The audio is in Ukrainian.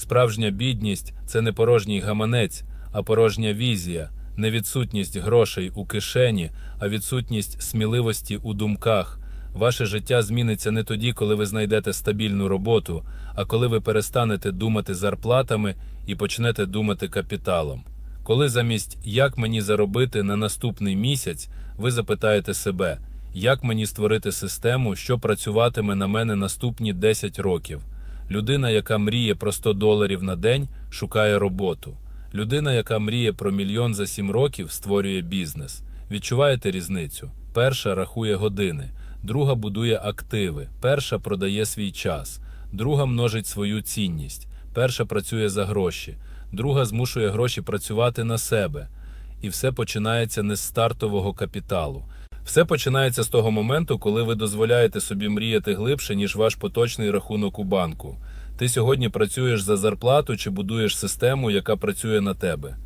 Справжня бідність це не порожній гаманець, а порожня візія, не відсутність грошей у кишені, а відсутність сміливості у думках. Ваше життя зміниться не тоді, коли ви знайдете стабільну роботу, а коли ви перестанете думати зарплатами і почнете думати капіталом. Коли замість як мені заробити на наступний місяць, ви запитаєте себе, як мені створити систему, що працюватиме на мене наступні 10 років. Людина, яка мріє про 100 доларів на день, шукає роботу. Людина, яка мріє про мільйон за 7 років, створює бізнес. Відчуваєте різницю? Перша рахує години, друга будує активи, перша продає свій час, друга множить свою цінність, перша працює за гроші, друга змушує гроші працювати на себе. І все починається не з стартового капіталу. Все починається з того моменту, коли ви дозволяєте собі мріяти глибше, ніж ваш поточний рахунок у банку. Ти сьогодні працюєш за зарплату чи будуєш систему, яка працює на тебе.